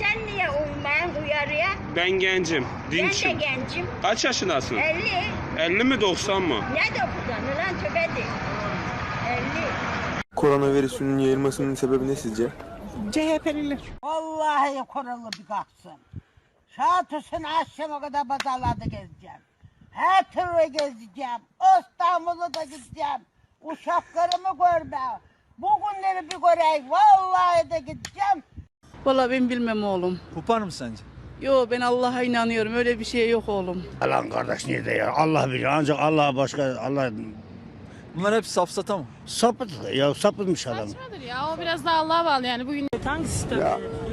Sen niye uymayın uyarıya? Ben gencim, Ben de dinçim. gencim. Kaç yaşındasın? 50. 50 mi 90 mı? Ne dokuzan ulan tövbe de. 50. Koronavirüsünün yayılmasının sebebi ne sizce? CHP'liler. Vallahi kurulu bir kalksın. Şatısını akşama kadar pazarlarda gezeceğim. Her türlü gezeceğim. İstanbul'u da gideceğim. Uşaklarımı görmem. Bugünleri bir göreyim. Vallahi de gideceğim. Vallahi ben bilmem oğlum. Kopar mı sence? Yo ben Allah'a inanıyorum. Öyle bir şey yok oğlum. Lan kardeş nerede ya? Allah bilir. Ancak Allah başka Allah Bunlar hep safsata mı? sapıttı ya sapıtmış adam. Saçmadır ya o biraz daha Allah'a bağlı yani bugün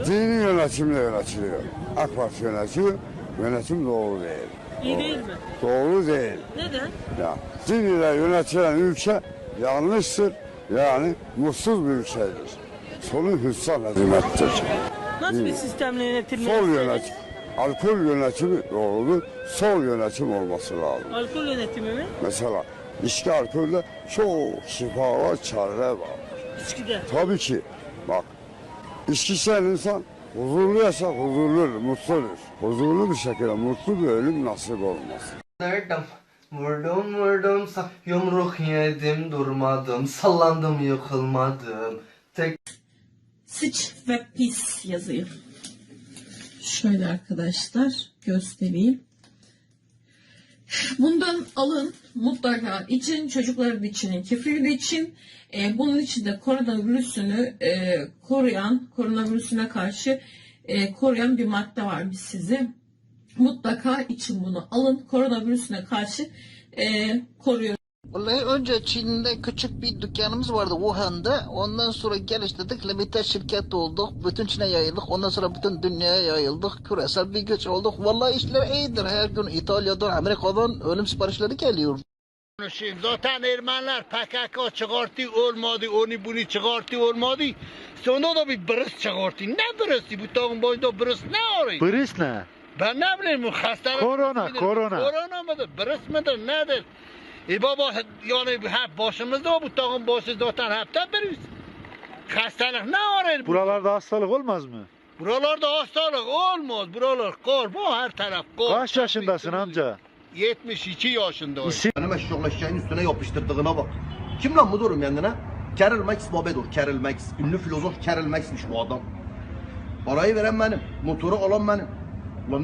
Dini yönetimle yönetiliyor. AK Parti yönetiyor. Yönetim doğru değil. İyi değil mi? Doğru değil. Neden? Ya din ile yönetilen ülke yanlıştır. Yani mutsuz bir ülkedir. Sonu hüsran hizmettir. Nasıl bir sistemle yönetilmeli? Sol yönetim. Alkol yönetimi doğrudur. Sol yönetim olması lazım. Alkol yönetimi mi? Mesela içki alkolde çok şifalar, çareler var. İçkide. Tabii ki. Bak. içki içen insan huzurlu yaşar, huzurlu, mutludur. Huzurlu bir şekilde mutlu bir ölüm nasip olmaz. Nereden? Vurdum vurdum yumruk yedim durmadım sallandım yıkılmadım tek Sıç ve pis yazıyor. Şöyle arkadaşlar göstereyim. Bundan alın mutlaka için çocukların için, kefir için e, bunun içinde koronavirüsünü e, koruyan, koronavirüsüne karşı e, koruyan bir madde var biz size. Mutlaka için bunu alın. Koronavirüsüne karşı e, koruyor. Vallahi önce Çin'de küçük bir dükkanımız vardı Wuhan'da. Ondan sonra geliştirdik. Limited şirket olduk. Bütün Çin'e yayıldık. Ondan sonra bütün dünyaya yayıldık. Küresel bir güç olduk. Vallahi işler iyidir. Her gün İtalya'dan, Amerika'dan ölüm siparişleri geliyor. Zaten Ermeniler PKK çıkarttı olmadı, onu bunu çıkarttı olmadı. Sonra da bir bırıs çıkarttı. Ne bırısı? Bu tağın boyunda bırıs ne arıyor? Bris ne? Ben ne bileyim bu hastalık. Korona, korona. Korona mıdır? Bırıs mıdır? Nedir? E baba yani hep başımızda bu tağın başı zaten hepten biriz. Hastalık ne arıyor? bu? Buralarda hastalık olmaz mı? Buralarda hastalık olmaz. Buralar kor. Bu her taraf kor. Kaç yaşındasın amca? 72 yaşındayım. İsim Benim eşyokla şeyin üstüne yapıştırdığına bak. Kim lan bu durum kendine? Carol Max Babedur, Carol Max. Ünlü filozof Carol Max'miş bu adam. Parayı veren benim, motoru alan benim.